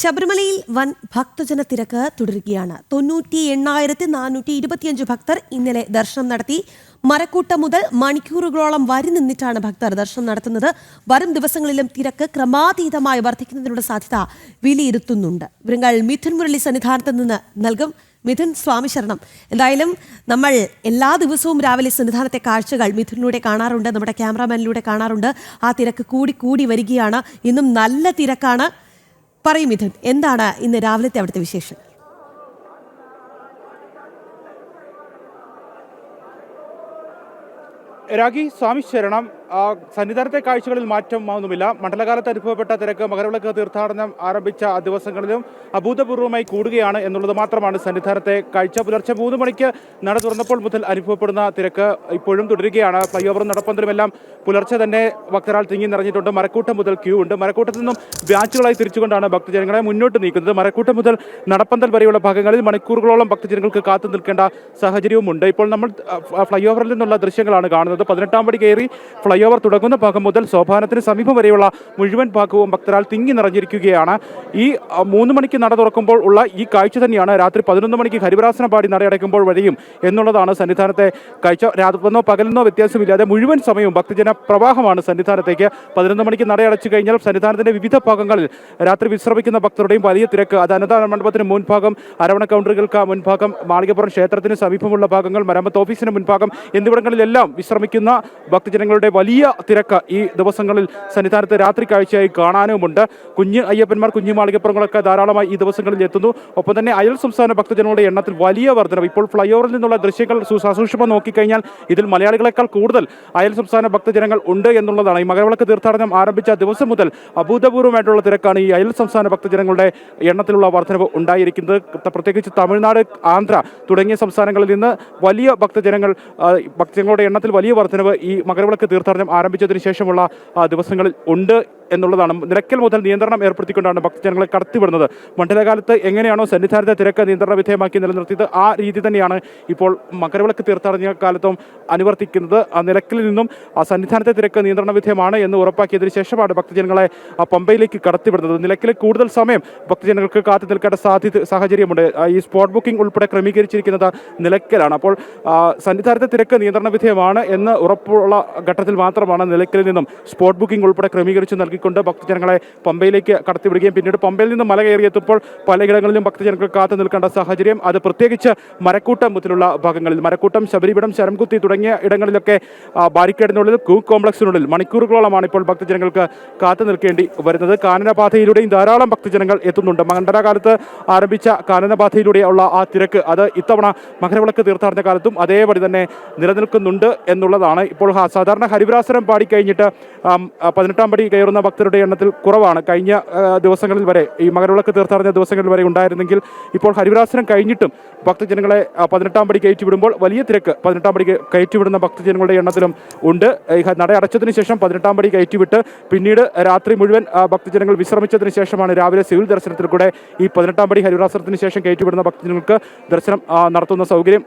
ശബരിമലയിൽ വൻ ഭക്തജന തിരക്ക് തുടരുകയാണ്. തൊണ്ണൂറ്റി എണ്ണായിരത്തി നാനൂറ്റി ഇരുപത്തിയഞ്ച് ഭക്തർ ഇന്നലെ ദർശനം നടത്തി. മരക്കൂട്ടം മുതൽ മണിക്കൂറുകളോളം വരി നിന്നിട്ടാണ് ഭക്തർ ദർശനം നടത്തുന്നത്. വരും ദിവസങ്ങളിലും തിരക്ക് ക്രമാതീതമായി വർദ്ധിക്കുന്നതിനുള്ള സാധ്യത വിലയിരുത്തുന്നുണ്ട്. ഇവരുങ്ങൾ മിഥുൻ മുരളി സന്നിധാനത്ത് നിന്ന് നൽകും. മിഥുൻ സ്വാമി ശരണം. എന്തായാലും നമ്മൾ എല്ലാ ദിവസവും രാവിലെ സന്നിധാനത്തെ കാഴ്ചകൾ മിഥുനിലൂടെ കാണാറുണ്ട്. നമ്മുടെ ക്യാമറാമാനിലൂടെ കാണാറുണ്ട്. ആ തിരക്ക് കൂടി കൂടി വരികയാണ്. ഇന്നും നല്ല തിരക്കാണ്. പറയും മിഥുൻ എന്താണ് ഇന്ന് രാവിലത്തെ അവിടുത്തെ വിശേഷം? രാഗി സ്വാമി ശരണം. സന്നിധാനത്തെ കാഴ്ചകളിൽ മാറ്റം ഒന്നുമില്ല മണ്ഡലകാലത്ത് അനുഭവപ്പെട്ട തിരക്ക് മകരവിളക്ക് തീർത്ഥാടനം ആരംഭിച്ച ദിവസങ്ങളിലും അഭൂതപൂർവമായി കൂടുകയാണ് എന്നുള്ളത് മാത്രമാണ് സന്നിധാനത്തെ കാഴ്ച. പുലർച്ചെ മൂന്ന് മണിക്ക് നട തുറന്നപ്പോൾ മുതൽ അനുഭവപ്പെടുന്ന തിരക്ക് ഇപ്പോഴും തുടരുകയാണ്. ഫ്ലൈ ഓവറും നടപ്പന്തലുമെല്ലാം പുലർച്ചെ തന്നെ ഭക്തരാൾ തിങ്ങി നിറഞ്ഞിട്ടുണ്ട് മരക്കൂട്ടം മുതൽ ക്യൂ ഉണ്ട്. മരക്കൂട്ടത്തിൽ നിന്നും ബാച്ചുകളായി തിരിച്ചുകൊണ്ടാണ് ഭക്തജനങ്ങളെ മുന്നോട്ട് നീക്കുന്നത്. മരക്കൂട്ടം മുതൽ നടപ്പന്തൽ വരെയുള്ള ഭാഗങ്ങളിൽ മണിക്കൂറുകളോളം ഭക്തജനങ്ങൾക്ക് കാത്തു നിൽക്കേണ്ട സാഹചര്യവുമുണ്ട്. ഇപ്പോൾ നമ്മൾ ഫ്ലൈ ഓവറിൽ നിന്നുള്ള ദൃശ്യങ്ങളാണ് കാണുന്നത്. പതിനെട്ടാം പടി കയറി ഫ്ലൈ ഓവർ തുടങ്ങുന്ന ഭാഗം മുതൽ സോപാനത്തിന് സമീപം വരെയുള്ള മുഴുവൻ ഭാഗവും ഭക്തരാൽ തിങ്ങി നിറഞ്ഞിരിക്കുകയാണ്. ഈ മൂന്ന് മണിക്ക് നട തുറക്കുമ്പോൾ ഉള്ള ഈ കാഴ്ച തന്നെയാണ് രാത്രി പതിനൊന്ന് മണിക്ക് ഹരിവരാസന പാടി നടയടയ്ക്കുമ്പോൾ വഴിയും എന്നുള്ളതാണ് സന്നിധാനത്തെ കാഴ്ച. രാത്രിന്നോ പകലെന്നോ വ്യത്യാസമില്ലാതെ മുഴുവൻ സമയവും ഭക്തജന പ്രവാഹമാണ് സന്നിധാനത്തേക്ക്. പതിനൊന്ന് മണിക്ക് നടയടച്ചു കഴിഞ്ഞാൽ സന്നിധാനത്തിന്റെ വിവിധ ഭാഗങ്ങളിൽ രാത്രി വിശ്രമിക്കുന്ന ഭക്തരുടെയും വലിയ തിരക്ക്. അത് അന്നദാന മണ്ഡപത്തിന് മുൻഭാഗം അരവണ കൗണ്ടറുകൾക്ക് മുൻഭാഗം മാളികപ്പുറം ക്ഷേത്രത്തിന് സമീപമുള്ള ഭാഗങ്ങൾ മരാമത്ത് ഓഫീസിന് മുൻഭാഗം എന്നിവിടങ്ങളിലെല്ലാം വിശ്രമിക്കുന്ന ഭക്തജനങ്ങളുടെ വലിയ തിരക്ക് ഈ ദിവസങ്ങളിൽ സന്നിധാനത്ത് രാത്രി കാഴ്ചയായി കാണാനുമുണ്ട്. കുഞ്ഞ് അയ്യപ്പന്മാർ കുഞ്ഞു മാളികപ്പുറങ്ങളൊക്കെ ധാരാളമായി ഈ ദിവസങ്ങളിൽ എത്തുന്നു. ഒപ്പം തന്നെ അയൽ സംസ്ഥാന ഭക്തജനങ്ങളുടെ എണ്ണത്തിൽ വലിയ വർധനവ്. ഇപ്പോൾ ഫ്ലൈ ഓവറിൽ നിന്നുള്ള ദൃശ്യങ്ങൾ സുസൂക്ഷ്മം നോക്കിക്കഴിഞ്ഞാൽ ഇതിൽ മലയാളികളെക്കാൾ കൂടുതൽ അയൽ സംസ്ഥാന ഭക്തജനങ്ങൾ ഉണ്ട് എന്നുള്ളതാണ്. ഈ മകരവിളക്ക് തീർത്ഥാടനം ആരംഭിച്ച ദിവസം മുതൽ അഭൂതപൂർവമായിട്ടുള്ള തിരക്കാണ് ഈ അയൽ സംസ്ഥാന ഭക്തജനങ്ങളുടെ എണ്ണത്തിലുള്ള വർധനവ് ഉണ്ടായിരിക്കുന്നത്. പ്രത്യേകിച്ച് തമിഴ്നാട് ആന്ധ്ര തുടങ്ങിയ സംസ്ഥാനങ്ങളിൽ നിന്ന് വലിയ ഭക്തജനങ്ങൾ ഭക്തജനങ്ങളുടെ എണ്ണത്തിൽ വലിയ വർധനവ് ഈ മകരവിളക്ക് തീർത്ഥാടനം ആരംഭിച്ചതിന് ശേഷമുള്ള ദിവസങ്ങളിൽ ഉണ്ട്. എന്നുള്ളതാണ്. നിലയ്ക്കൽ മുതൽ നിയന്ത്രണം ഏർപ്പെടുത്തിക്കൊണ്ടാണ് ഭക്തജനങ്ങളെ കടത്തിവിടുന്നത്. മണ്ഡലകാലത്ത് എങ്ങനെയാണോ സന്നിധാനത്തെ തിരക്ക് നിയന്ത്രണ വിധേയമാക്കി നിലനിർത്തിയത് ആ രീതി തന്നെയാണ് ഇപ്പോൾ മകരവിളക്ക് തീർത്ഥാടന കാലത്തും അനുവർത്തിക്കുന്നത്. ആ നിലയ്ക്കലിൽ നിന്നും സന്നിധാനത്തെ തിരക്ക് നിയന്ത്രണ വിധേയമാണ് എന്ന് ഉറപ്പാക്കിയതിനു ശേഷമാണ് ഭക്തജനങ്ങളെ പമ്പയിലേക്ക് കടത്തിവിടുന്നത്. നിലക്കിൽ കൂടുതൽ സമയം ഭക്തജനങ്ങൾക്ക് കാത്തു നിൽക്കേണ്ട സാധ്യത സാഹചര്യമുണ്ട്. ഈ സ്പോട്ട് ബുക്കിംഗ് ഉൾപ്പെടെ ക്രമീകരിച്ചിരിക്കുന്നത് നിലയ്ക്കലാണ്. അപ്പോൾ സന്നിധാനത്തെ തിരക്ക് നിയന്ത്രണ വിധേയമാണ് എന്ന് ഉറപ്പുള്ള ഘട്ടത്തിൽ മാത്രമാണ് നിലയ്ക്കലിൽ നിന്നും സ്പോട്ട് ബുക്കിംഗ് ഉൾപ്പെടെ ക്രമീകരിച്ച് നൽകിക്കൊണ്ട് ഭക്തജനങ്ങളെ പമ്പയിലേക്ക് കടത്തിവിടുകയും പിന്നീട് പമ്പയിൽ നിന്ന് മല കയറിയെത്തുമ്പോൾ പലയിടങ്ങളിലും ഭക്തജനങ്ങൾ കാത്തു നിൽക്കേണ്ട സാഹചര്യം. അത് പ്രത്യേകിച്ച് മരക്കൂട്ടം മുതലുള്ള ഭാഗങ്ങളിൽ മരക്കൂട്ടം ശബരിപീഠം ശരംകുത്തി തുടങ്ങിയ ഇടങ്ങളിലൊക്കെ ബാരിക്കേഡിനുള്ളിൽ ക്യൂ കോംപ്ലക്സിനുള്ളിൽ മണിക്കൂറുകളോളമാണ് ഇപ്പോൾ ഭക്തജനങ്ങൾക്ക് കാത്തു നിൽക്കേണ്ടി വരുന്നത്. കാനനപാതയിലൂടെയും ധാരാളം ഭക്തജനങ്ങൾ എത്തുന്നുണ്ട്. മണ്ഡലകാലത്ത് ആരംഭിച്ച കാനനപാതയിലൂടെയുള്ള ആ തിരക്ക് അത് ഇത്തവണ മകരവിളക്ക് തീർത്ഥാടന കാലത്തും അതേപടി തന്നെ നിലനിൽക്കുന്നുണ്ട് എന്നുള്ളതാണ് ഇപ്പോൾ സാധാരണ ഹരിവരാസനം പാടിക്കഴിഞ്ഞിട്ട് പതിനെട്ടാം പടി കയറുന്ന ഭക്തരുടെ എണ്ണത്തിൽ കുറവാണ്. കഴിഞ്ഞ ദിവസങ്ങളിൽ വരെ ഈ മകരവിളക്ക് തീർത്ഥാടന ദിവസങ്ങളിൽ വരെ ഉണ്ടായിരുന്നെങ്കിൽ ഇപ്പോൾ ഹരിവരാസനം കഴിഞ്ഞിട്ടും ഭക്തജനങ്ങളെ പതിനെട്ടാം പടി കയറ്റിവിടുമ്പോൾ വലിയ തിരക്ക് പതിനെട്ടാം പടി കയറ്റി വിടുന്ന ഭക്തജനങ്ങളുടെ എണ്ണത്തിലും ഉണ്ട്. നട അടച്ചതിന് ശേഷം പതിനെട്ടാം പടി കയറ്റിവിട്ട് പിന്നീട് രാത്രി മുഴുവൻ ഭക്തജനങ്ങൾ വിശ്രമിച്ചതിന് ശേഷമാണ് രാവിലെ സിവിൽ ദർശനത്തിൽ കൂടെ ഈ പതിനെട്ടാം പടി ഹരിവരാസനത്തിന് ശേഷം കയറ്റിവിടുന്ന ഭക്തജനങ്ങൾക്ക് ദർശനം നടത്തുന്ന സൗകര്യം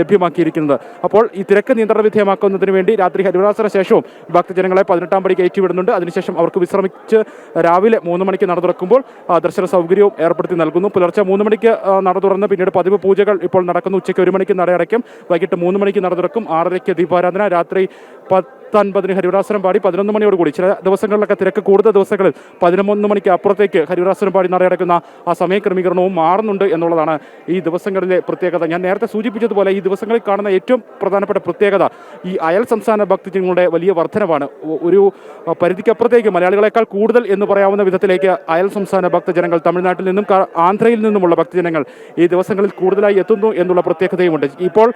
ലഭ്യമാക്കിയിരിക്കുന്നത്. അപ്പോൾ ഈ തിരക്ക് നിയന്ത്രണ വിധേയമാക്കുന്നതിന് വേണ്ടി രാത്രി ഹരിവരാസന ശേഷവും ഭക്തജനങ്ങളെ പതിനെട്ടാം പടി കയറ്റിവിടുന്നുണ്ട്. അതിനുശേഷം അവർക്ക് വിശ്രമിച്ച് രാവിലെ മൂന്ന് മണിക്ക് നട തുറക്കുമ്പോൾ ദർശന സൗകര്യവും ഏർപ്പെടുത്തി നൽകുന്നു. പുലർച്ചെ മൂന്ന് മണിക്ക് നട തുറന്ന് പിന്നീട് പതിവ് പൂജകൾ ഇപ്പോൾ നടക്കുന്നു. ഉച്ചയ്ക്ക് ഒരു മണിക്ക് നട അടയ്ക്കും വൈകിട്ട് മൂന്ന് മണിക്ക് നട തുറക്കും. ആറരയ്ക്ക് ദീപാരാധന. രാത്രി പത്തൻപതിന് ഹരിവരാസനം പാടി പതിനൊന്ന് മണിയോട് കൂടി. ചില ദിവസങ്ങളിലൊക്കെ തിരക്ക് കൂടുതൽ ദിവസങ്ങളിൽ പതിനൊന്ന് മണിക്ക് അപ്പുറത്തേക്ക് ഹരിവരാസനം പാടി നടയടക്കുന്ന ആ സമയ ക്രമീകരണവും മാറുന്നുണ്ട് എന്നുള്ളതാണ് ഈ ദിവസങ്ങളിലെ പ്രത്യേകത. ഞാൻ നേരത്തെ സൂചിപ്പിച്ചതുപോലെ ഈ ദിവസങ്ങളിൽ കാണുന്ന ഏറ്റവും പ്രധാനപ്പെട്ട പ്രത്യേകത ഈ അയൽ സംസ്ഥാന ഭക്തജനങ്ങളുടെ വലിയ വർധനവാണ്. ഒരു പരിധിക്കപ്പുറത്തേക്ക് മലയാളികളെക്കാൾ കൂടുതൽ എന്ന് പറയാവുന്ന വിധത്തിലേക്ക് അയൽ സംസ്ഥാന ഭക്തജനങ്ങൾ തമിഴ്നാട്ടിൽ നിന്നും ആന്ധ്രയിൽ നിന്നുമുള്ള ഭക്തജനങ്ങൾ ഈ ദിവസങ്ങളിൽ കൂടുതലായി എത്തുന്നു എന്നുള്ള പ്രത്യേകതയുമുണ്ട്. ഇപ്പോൾ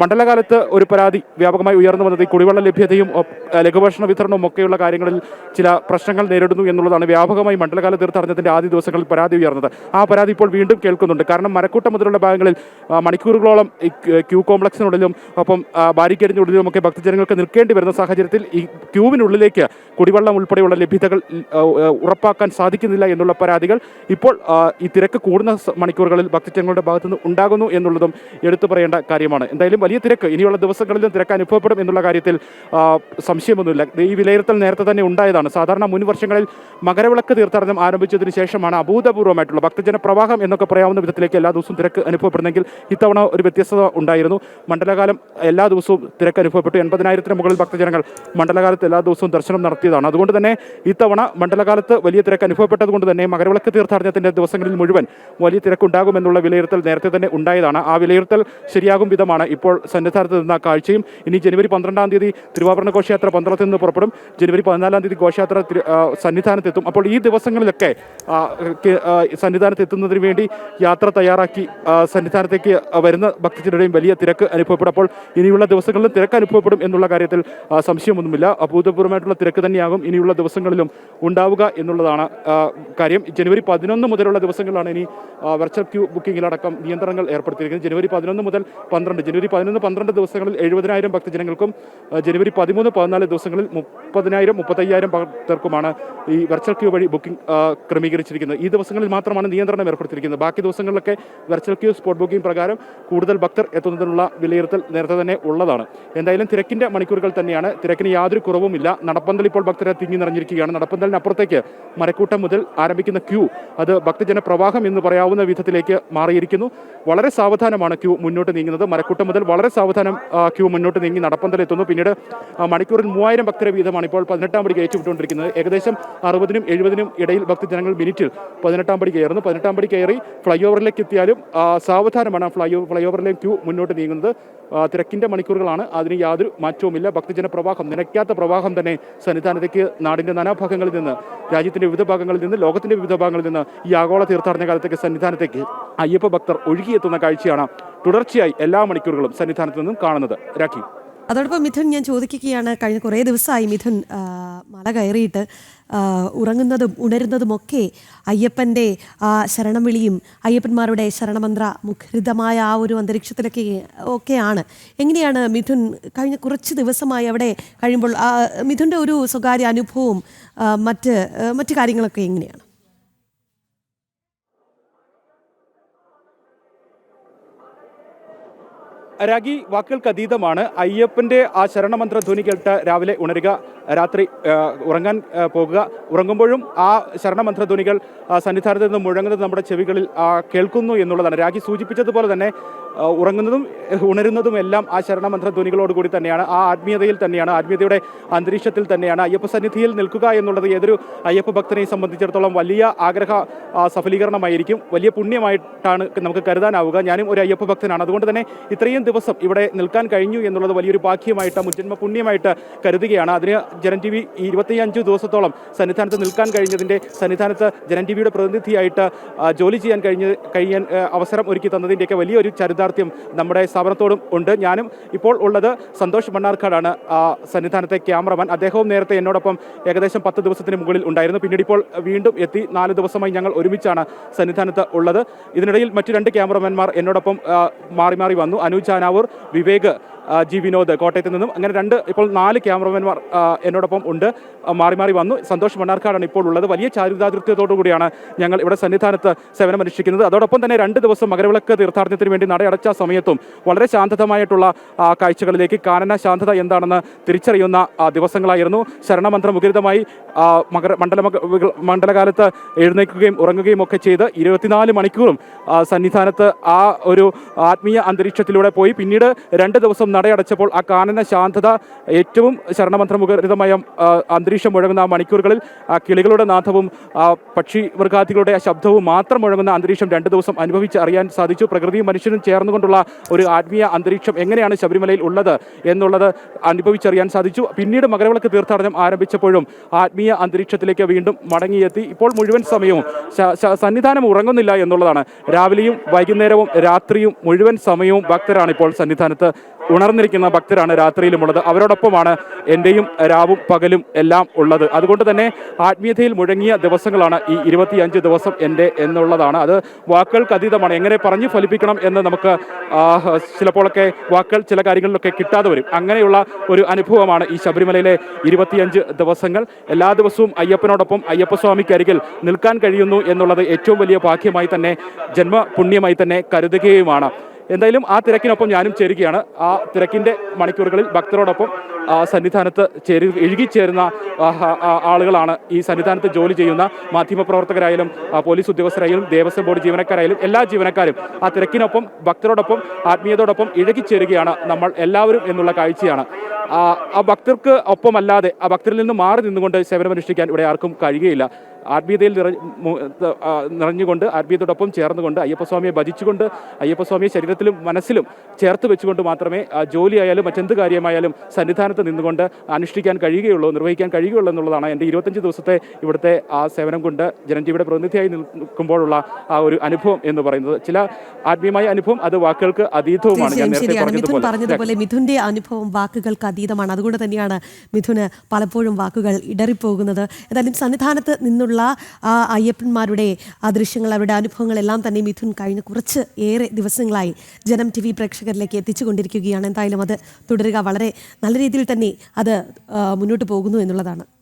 മണ്ഡലകാലത്ത് ഒരു പരാതി വ്യാപകമായി ഉയർന്നു വന്നത് കുടിവെള്ള ലഭ്യതയും ലഘുഭക്ഷണ വിതരണവും ഒക്കെയുള്ള കാര്യങ്ങളിൽ ചില പ്രശ്നങ്ങൾ നേരിടുന്നു എന്നുള്ളതാണ് വ്യാപകമായി മണ്ഡലകാല തീർത്ഥാടനത്തിന്റെ ആദ്യ ദിവസങ്ങളിൽ പരാതി ഉയർന്നത്. ആ പരാതി ഇപ്പോൾ വീണ്ടും കേൾക്കുന്നുണ്ട്. കാരണം മരക്കൂട്ടം മുതലുള്ള ഭാഗങ്ങളിൽ മണിക്കൂറുകളോളം ക്യൂ- കോംപ്ലക്സിനുള്ളിലും ഒപ്പം ബാരിക്കേഡിനുള്ളിലും ഒക്കെ ഭക്തജനങ്ങൾക്ക് നിൽക്കേണ്ടി വരുന്ന സാഹചര്യത്തിൽ ഈ ക്യൂവിനുള്ളിലേക്ക് കുടിവെള്ളം ഉൾപ്പെടെയുള്ള ലഭ്യതകൾ ഉറപ്പാക്കാൻ സാധിക്കുന്നില്ല എന്നുള്ള പരാതികൾ ഇപ്പോൾ ഈ തിരക്ക് കൂടുന്ന മണിക്കൂറുകളിൽ ഭക്തജനങ്ങളുടെ ഭാഗത്തുനിന്ന് ഉണ്ടാകുന്നു എന്നുള്ളതും എടുത്തു പറയേണ്ട കാര്യമാണ്. എന്തായാലും വലിയ തിരക്ക്. ഇനിയുള്ള ദിവസങ്ങളിലും തിരക്ക് അനുഭവപ്പെടും എന്നുള്ള കാര്യത്തിൽ സംശയമൊന്നുമില്ല. ഈ വിലയിരുത്തൽ നേരത്തെ തന്നെ ഉണ്ടായതാണ്. സാധാരണ മുൻ വർഷങ്ങളിൽ മകരവിളക്ക് തീർത്ഥാടനം ആരംഭിച്ചതിന് ശേഷമാണ് അഭൂതപൂർവമായിട്ടുള്ള ഭക്തജന പ്രവാഹം എന്നൊക്കെ പറയാവുന്ന വിധത്തിലേക്ക് എല്ലാ ദിവസവും തിരക്ക് അനുഭവപ്പെടുന്നെങ്കിൽ ഇത്തവണ ഒരു വ്യത്യസ്തത ഉണ്ടായിരുന്നു. മണ്ഡലകാലം എല്ലാ ദിവസവും തിരക്ക് അനുഭവപ്പെട്ടു. എൺപതിനായിരത്തിന് മുകളിൽ ഭക്തജനങ്ങൾ മണ്ഡലകാലത്ത് എല്ലാ ദിവസവും ദർശനം നടത്തിയതാണ്. അതുകൊണ്ട് തന്നെ ഇത്തവണ മണ്ഡലകാലത്ത് വലിയ തിരക്ക് അനുഭവപ്പെട്ടതുകൊണ്ട് തന്നെ മകരവിളക്ക് തീർത്ഥാടനത്തിന്റെ ദിവസങ്ങളിൽ മുഴുവൻ വലിയ തിരക്കുണ്ടാകുമെന്നുള്ള വിലയിരുത്തൽ നേരത്തെ തന്നെ ഉണ്ടായതാണ്. ആ വിലയിരുത്തൽ ശരിയാകും വിധമാണ് ഇപ്പോൾ സന്നിധാനത്ത് നിന്ന കാഴ്ചയും. ഇനി ജനുവരി പന്ത്രണ്ടാം തീയതി തിരുവാഭരണ ഘോഷയാത്ര പന്ത്രത്തിൽ നിന്ന് പുറപ്പെടും. ജനുവരി പതിനാലാം തീയതി ഘോഷയാത്ര തിരു- സന്നിധാനത്തെത്തും. അപ്പോൾ ഈ ദിവസങ്ങളിലൊക്കെ സന്നിധാനത്തെത്തുന്നതിന് വേണ്ടി യാത്ര തയ്യാറാക്കി സന്നിധാനത്തേക്ക് വരുന്ന ഭക്തജനരുടെയും വലിയ തിരക്ക് അനുഭവപ്പെടും. അപ്പോൾ ഇനിയുള്ള ദിവസങ്ങളിലും തിരക്ക് അനുഭവപ്പെടും എന്നുള്ള കാര്യത്തിൽ സംശയമൊന്നുമില്ല. അഭൂതപൂർവമായിട്ടുള്ള തിരക്ക് തന്നെയാകും ഇനിയുള്ള ദിവസങ്ങളിലും ഉണ്ടാവുക എന്നുള്ളതാണ് കാര്യം. ജനുവരി പതിനൊന്ന് മുതലുള്ള ദിവസങ്ങളിലാണ് ഇനി വെർച്വൽ ക്യൂ ബുക്കിങ്ങിലടക്കം നിയന്ത്രണങ്ങൾ ഏർപ്പെടുത്തിയിരിക്കുന്നത്. ജനുവരി പതിനൊന്ന് മുതൽ പന്ത്രണ്ട്. ജനുവരി പതിനൊന്ന് പന്ത്രണ്ട് ദിവസങ്ങളിൽ എഴുപതിനായിരം ഭക്തജനങ്ങൾക്കും ജനുവരി പതിമൂന്ന് പതിനാല് ദിവസങ്ങളിൽ മുപ്പതിനായിരം മുപ്പത്തയ്യായിരം ഭക്തർക്കുമാണ് ഈ വെർച്വൽ ക്യൂ വഴി ബുക്കിംഗ് ക്രമീകരിച്ചിരിക്കുന്നത്. ഈ ദിവസങ്ങളിൽ മാത്രമാണ് നിയന്ത്രണം ഏർപ്പെടുത്തിയിരിക്കുന്നത്. ബാക്കി ദിവസങ്ങളിലൊക്കെ വെർച്വൽ ക്യൂ സ്പോട്ട് ബുക്കിംഗ് പ്രകാരം കൂടുതൽ ഭക്തർ എത്തുന്നതിനുള്ള വിലയിരുത്തൽ നേരത്തെ തന്നെ ഉള്ളതാണ്. എന്തായാലും തിരക്കിന്റെ മണിക്കൂറുകൾ തന്നെയാണ്. തിരക്കിന് യാതൊരു കുറവുമില്ല നടപ്പന്തൽ ഇപ്പോൾ ഭക്തരെ തിങ്ങി നിറഞ്ഞിരിക്കുകയാണ്. നടപ്പന്തലിനപ്പുറത്തേക്ക് മരക്കൂട്ടം മുതൽ ആരംഭിക്കുന്ന ക്യൂ അത് ഭക്തജന പ്രവാഹം എന്ന് പറയാവുന്ന വിധത്തിലേക്ക് മാറിയിരിക്കുന്നു. വളരെ സാവധാനമാണ് ക്യൂ മുന്നോട്ട് നീങ്ങുന്നത്. മരക്കൂട്ടം മുതൽ വളരെ സാവധാനം ക്യൂ മുന്നോട്ട് നീങ്ങി നടപ്പന്തലെത്തുന്നു. പിന്നീട് മണിക്കൂറിൽ മൂവായിരം ഭക്തരെ വീതമാണ് ഇപ്പോൾ പതിനെട്ടാം പടി കയറ്റിവിട്ടുകൊണ്ടിരിക്കുന്നത് ഏകദേശം അറുപതിനും എഴുപതിനും ഇടയിൽ ഭക്തജനങ്ങൾ മിനിറ്റിൽ പതിനെട്ടാം പടി കയറുന്നു. പതിനെട്ടാം പടി കയറി ഫ്ലൈ ഓവറിലേക്ക് എത്തിയാലും സാവധാനമാണ് ഫ്ലൈ ഫ്ലൈ ഓവറിലേക്ക് ക്യൂ മുന്നോട്ട് നീങ്ങുന്നത്. തിരക്കിന്റെ മണിക്കൂറുകളാണ്. അതിന് യാതൊരു മാറ്റവുമില്ല. ഭക്തജന പ്രവാഹം നിലയ്ക്കാത്ത പ്രവാഹം തന്നെ സന്നിധാനത്തേക്ക് നാടിന്റെ നാനാഭാഗങ്ങളിൽ നിന്ന് രാജ്യത്തിന്റെ വിവിധ ഭാഗങ്ങളിൽ നിന്ന് ലോകത്തിന്റെ വിവിധ ഭാഗങ്ങളിൽ നിന്ന് ഈ ആഗോള തീർത്ഥാടന കാലത്തേക്ക് സന്നിധാനത്തേക്ക് അയ്യപ്പ ഭക്തർ ഒഴുകിയെത്തുന്ന കാഴ്ചയാണ് തുടർച്ചയായി എല്ലാ മണിക്കൂറുകളും സന്നിധാനത്ത് നിന്നും കാണുന്നത്. രാഖി. അതോടൊപ്പം മിഥുൻ ഞാൻ ചോദിക്കുകയാണ് കഴിഞ്ഞ കുറേ ദിവസമായി മിഥുൻ മല കയറിയിട്ട് ഉറങ്ങുന്നതും ഉണരുന്നതുമൊക്കെ അയ്യപ്പന്റെ ആ ശരണം വിളിയും അയ്യപ്പന്മാരുടെ ശരണമന്ത്ര മുഖരിതമായ ആ ഒരു അന്തരീക്ഷത്തിലൊക്കെ ഒക്കെയാണ്. എങ്ങനെയാണ് മിഥുൻ കഴിഞ്ഞ കുറച്ച് ദിവസമായി അവിടെ കഴിയുമ്പോൾ മിഥുന്റെ ഒരു സ്വകാര്യ അനുഭവവും മറ്റു മറ്റ് കാര്യങ്ങളൊക്കെ എങ്ങനെയാണ്? രാഗി വാക്കുകൾക്ക് അതീതമാണ്. അയ്യപ്പന്റെ ആ ശരണമന്ത്ര ധ്വനി കേട്ട് രാവിലെ ഉണരുക. രാത്രി ഉറങ്ങാൻ പോകുക. ഉറങ്ങുമ്പോഴും ആ ശരണമന്ത്ര ധ്വനികൾ സന്നിധാനത്ത് നിന്ന് മുഴങ്ങുന്നത് നമ്മുടെ ചെവികളിൽ കേൾക്കുന്നു എന്നുള്ളതാണ്. രാഗി സൂചിപ്പിച്ചതുപോലെ തന്നെ ഉറങ്ങുന്നതും ഉണരുന്നതും എല്ലാം ആ ശരണമന്ത്ര ധ്വനികളോടുകൂടി തന്നെയാണ്. ആ ആത്മീയതയിൽ തന്നെയാണ് ആത്മീയതയുടെ അന്തരീക്ഷത്തിൽ തന്നെയാണ് അയ്യപ്പ സന്നിധിയിൽ നിൽക്കുക എന്നുള്ളത് ഏതൊരു അയ്യപ്പ ഭക്തനെ സംബന്ധിച്ചിടത്തോളം വലിയ ആഗ്രഹ സഫലീകരണമായിരിക്കും. വലിയ പുണ്യമായിട്ടാണ് നമുക്ക് കരുതാനാവുക. ഞാനും ഒരു അയ്യപ്പ ഭക്തനാണ്. അതുകൊണ്ട് തന്നെ ഇത്രയും ദിവസം ഇവിടെ നിൽക്കാൻ കഴിഞ്ഞു എന്നുള്ളത് വലിയൊരു ഭാഗ്യമായിട്ട് മുജന്മ പുണ്യമായിട്ട് കരുതുകയാണ്. അതിന് വി ഇരുപത്തിയഞ്ച് ദിവസത്തോളം സന്നിധാനത്ത് നിൽക്കാൻ കഴിഞ്ഞതിന്റെ സന്നിധാനത്ത് വിയുടെ പ്രതിനിധിയായിട്ട് ജോലി ചെയ്യാൻ കഴിഞ്ഞ് കഴിയാൻ അവസരം ഒരുക്കി തന്നതിന്റെയൊക്കെ വലിയൊരു ചരിതാർത്ഥ്യം നമ്മുടെ സ്ഥാപനത്തോടും ഉണ്ട്. ഞാനും ഇപ്പോൾ ഉള്ളത് സന്തോഷ് മണ്ണാർക്കാടാണ്. ആ, സന്നിധാനത്തെ ക്യാമറമാൻ. അദ്ദേഹവും നേരത്തെ എന്നോടൊപ്പം ഏകദേശം പത്ത് ദിവസത്തിന് മുകളിൽ ഉണ്ടായിരുന്നു. പിന്നീട് ഇപ്പോൾ വീണ്ടും എത്തി. നാല് ദിവസമായി ഞങ്ങൾ ഒരുമിച്ചാണ് സന്നിധാനത്ത് ഉള്ളത്. ഇതിനിടയിൽ മറ്റു രണ്ട് ക്യാമറമാൻമാർ എന്നോടൊപ്പം മാറി മാറി വന്നു. അനു ചാനാവൂർ വിവേക് ജി വിനോദ് കോട്ടയത്ത് നിന്നും. അങ്ങനെ രണ്ട് ഇപ്പോൾ നാല് ക്യാമറമാൻമാർ എന്നോടൊപ്പം ഉണ്ട്. മാറി മാറി വന്നു. സന്തോഷ് മണ്ണാർക്കാടാണ് ഇപ്പോൾ ഉള്ളത്. വലിയ ചാരിതാതൃത്വത്തോടു കൂടിയാണ് ഞങ്ങൾ ഇവിടെ സന്നിധാനത്ത് സേവനമനുഷ്ഠിക്കുന്നത് അതോടൊപ്പം തന്നെ രണ്ട് ദിവസം മകരവിളക്ക് തീർത്ഥാടനത്തിന് വേണ്ടി നടയടച്ച സമയത്തും വളരെ ശാന്തതമായിട്ടുള്ള കാഴ്ചകളിലേക്ക് കാനന ശാന്തത എന്താണെന്ന് തിരിച്ചറിയുന്ന ദിവസങ്ങളായിരുന്നു. ശരണമന്ത്രം മുഖരിതമായി മകര മണ്ഡല മണ്ഡലകാലത്ത് എഴുന്നേൽക്കുകയും ഉറങ്ങുകയും ഒക്കെ ചെയ്ത് ഇരുപത്തിനാല് മണിക്കൂറും സന്നിധാനത്ത് ആ ഒരു ആത്മീയ അന്തരീക്ഷത്തിലൂടെ പോയി. പിന്നീട് രണ്ട് ദിവസം നടയടച്ചപ്പോൾ ആ കാനന ശാന്തത ഏറ്റവും ശരണമന്ത്രമുഖരിതമായ അന്തരീക്ഷം മുഴങ്ങുന്ന ആ മണിക്കൂറുകളിൽ ആ കിളികളുടെ നാഥവും ആ പക്ഷി മൃഗാദികളുടെ ആ ശബ്ദവും മാത്രം മുഴങ്ങുന്ന അന്തരീക്ഷം രണ്ട് ദിവസം അനുഭവിച്ച് അറിയാൻ സാധിച്ചു. പ്രകൃതിയും മനുഷ്യനും ചേർന്നുകൊണ്ടുള്ള ഒരു ആത്മീയ അന്തരീക്ഷം എങ്ങനെയാണ് ശബരിമലയിൽ ഉള്ളത് എന്നുള്ളത് അനുഭവിച്ചറിയാൻ സാധിച്ചു. പിന്നീട് മകരവിളക്ക് തീർത്ഥാടനം ആരംഭിച്ചപ്പോഴും ആത്മീയ അന്തരീക്ഷത്തിലേക്ക് വീണ്ടും മടങ്ങിയെത്തി. ഇപ്പോൾ മുഴുവൻ സമയവും സന്നിധാനം ഉറങ്ങുന്നില്ല എന്നുള്ളതാണ്. രാവിലെയും വൈകുന്നേരവും രാത്രിയും മുഴുവൻ സമയവും ഭക്തരാണ് ഇപ്പോൾ സന്നിധാനത്ത് ഉണർന്നിരിക്കുന്ന ഭക്തരാണ് രാത്രിയിലുമുള്ളത്. അവരോടൊപ്പമാണ് എന്റെയും രാവും പകലും എല്ലാം ഉള്ളത്. അതുകൊണ്ട് തന്നെ ആത്മീയതയിൽ മുഴങ്ങിയ ദിവസങ്ങളാണ് ഈ ഇരുപത്തിയഞ്ച് ദിവസം എന്റെ എന്നുള്ളതാണ്. അത് വാക്കുകൾക്ക് അതീതമാണ്. എങ്ങനെ പറഞ്ഞു ഫലിപ്പിക്കണം എന്ന് നമുക്ക് ചിലപ്പോഴൊക്കെ വാക്കുകൾ ചില കാര്യങ്ങളിലൊക്കെ കിട്ടാതെ വരും. അങ്ങനെയുള്ള ഒരു അനുഭവമാണ് ഈ ശബരിമലയിലെ ഇരുപത്തിയഞ്ച് ദിവസങ്ങൾ. എല്ലാ ദിവസവും അയ്യപ്പനോടൊപ്പം അയ്യപ്പസ്വാമിക്ക് അരികിൽ നിൽക്കാൻ കഴിയുന്നു എന്നുള്ളത് ഏറ്റവും വലിയ ഭാഗ്യമായി തന്നെ ജന്മ പുണ്യമായി തന്നെ കരുതുകയുമാണ്. എന്തായാലും ആ തിരക്കിനൊപ്പം ഞാനും ചേരുകയാണ്. ആ തിരക്കിന്റെ മണിക്കൂറുകളിൽ ഭക്തരോടൊപ്പം സന്നിധാനത്ത് ചേരു എഴുകിച്ചേരുന്ന ആളുകളാണ് ഈ സന്നിധാനത്ത് ജോലി ചെയ്യുന്ന മാധ്യമപ്രവർത്തകരായാലും പ്രവർത്തകരായാലും പോലീസ് ഉദ്യോഗസ്ഥരായാലും ദേവസ്വം ബോർഡ് ജീവനക്കാരായാലും എല്ലാ ജീവനക്കാരും ആ തിരക്കിനൊപ്പം ഭക്തരോടൊപ്പം ആത്മീയതയോടൊപ്പം ഇഴകിച്ചേരുകയാണ് നമ്മൾ എല്ലാവരും എന്നുള്ള കാഴ്ചയാണ്. ആ ഭക്തർക്ക് ഒപ്പമല്ലാതെ ആ ഭക്തരിൽ നിന്ന് മാറി നിന്നുകൊണ്ട് സേവനമനുഷ്ഠിക്കാൻ ഇവിടെ ആർക്കും കഴിയുകയില്ല. ആത്മീയതയിൽ നിറഞ്ഞുകൊണ്ട് ആത്മീയതയോടൊപ്പം ചേർന്നുകൊണ്ട് അയ്യപ്പസ്വാമിയെ ഭജിച്ചുകൊണ്ട് അയ്യപ്പസ്വാമിയെ ശരീരത്തിലും മനസ്സിലും ചേർത്ത് വെച്ചുകൊണ്ട് മാത്രമേ ആ, ജോലിയായാലും മറ്റെന്ത് കാര്യമായാലും സന്നിധാനത്ത് നിന്നുകൊണ്ട് അനുഷ്ഠിക്കാൻ കഴിയുകയുള്ളൂ നിർവഹിക്കാൻ കഴിയുകയുള്ളൂ എന്നുള്ളതാണ് എന്റെ ഇരുപത്തഞ്ച് ദിവസത്തെ ഇവിടുത്തെ ആ സേവനം കൊണ്ട് ജനജീവിയുടെ പ്രതിനിധിയായി നിൽക്കുമ്പോഴുള്ള ആ ഒരു അനുഭവം എന്ന് പറയുന്നത്. ചില ആത്മീയമായ അനുഭവം അത് വാക്കുകൾക്ക് അതീതവുമാണ്. ഞാൻ നേരത്തെ പറഞ്ഞതുപോലെ. മിഥുന്റെ അനുഭവം വാക്കുകൾക്ക് അതീതമാണ്. അതുകൊണ്ട് തന്നെയാണ് മിഥുന് പലപ്പോഴും വാക്കുകൾ ഇടറിപ്പോകുന്നത്. എന്തായാലും സന്നിധാനത്ത് നിന്നുള്ള ആ അയ്യപ്പന്മാരുടെ ആ ദൃശ്യങ്ങൾ അവരുടെ അനുഭവങ്ങളെല്ലാം തന്നെ മിഥുൻ കഴിഞ്ഞ കുറച്ച് ഏറെ ദിവസങ്ങളായി ജനം ടി വി പ്രേക്ഷകരിലേക്ക് എത്തിച്ചുകൊണ്ടിരിക്കുകയാണ്. എന്തായാലും അത് തുടരുക. വളരെ നല്ല രീതിയിൽ തന്നെ അത് മുന്നോട്ട് പോകുന്നു എന്നുള്ളതാണ്.